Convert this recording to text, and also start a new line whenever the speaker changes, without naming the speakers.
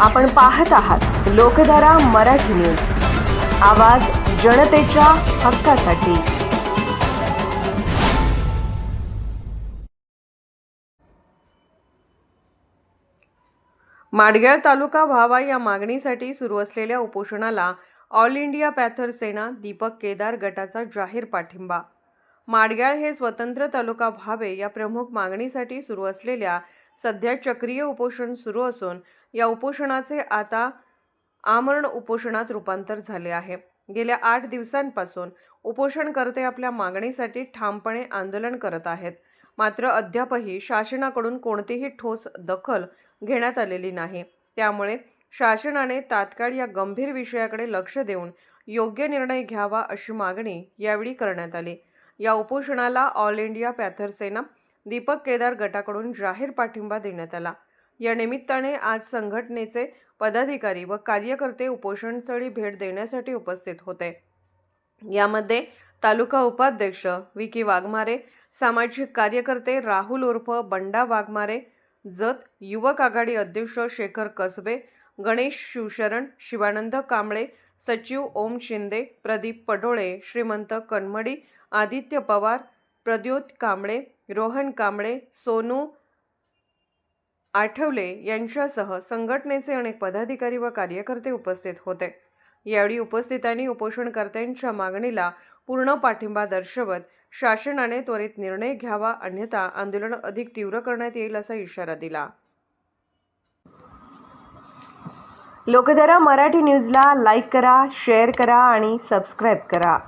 आपण पाहत आहात लोकधारा मराठी न्यूज. आवाज जनतेच्या हक्कासाठी. माडग्याळ तालुका व्हावा या मागणीसाठी सुरू असलेल्या उपोषणाला all India panther Sena Deepak Kedar गटाचा जाहीर पाठिंबा. माडग्याळ हे स्वतंत्र तालुका व्हावे या प्रमुख मागणीसाठी सुरू असलेल्या सध्या चक्रीय उपोषण सुरू असून या उपोषणाचे आता आमरण उपोषणात रूपांतर झाले आहे. गेल्या आठ दिवसांपासून उपोषणकर्ते आपल्या मागणीसाठी ठामपणे आंदोलन करत आहेत. मात्र अद्यापही शासनाकडून कोणतीही ठोस दखल घेण्यात आलेली नाही. त्यामुळे शासनाने तात्काळ या गंभीर विषयाकडे लक्ष देऊन योग्य निर्णय घ्यावा अशी मागणी यावेळी करण्यात आली. या उपोषणाला all India panther Sena Deepak Kedar गटाकडून जाहीर पाठिंबा देण्यात आला. या निमित्ताने आज संघटनेचे पदाधिकारी व कार्यकर्ते उपोषणस्थळी भेट देण्यासाठी उपस्थित होते. यामध्ये तालुका उपाध्यक्ष विकी वाघमारे सामाजिक कार्यकर्ते राहुल उर्फ बंडा वाघमारे जत युवक आघाडी अध्यक्ष शेखर कसबे गणेश शिवशरण शिवानंद कांबळे सचिव ओम शिंदे प्रदीप पडोळे श्रीमंत कनमडी आदित्य पवार प्रद्योत कांबळे रोहन कांबळे सोनू आठवले यांच्यासह संघटनेचे अनेक पदाधिकारी व कार्यकर्ते उपस्थित होते. यावेळी उपस्थितांनी उपोषणकर्त्यांच्या मागणीला पूर्ण पाठिंबा दर्शवत शासनाने त्वरित निर्णय घ्यावा अन्यथा आंदोलन अधिक तीव्र करण्यात येईल असा इशारा दिला. लोकधारा मराठी न्यूजला लाईक करा शेअर करा आणि सबस्क्राईब करा.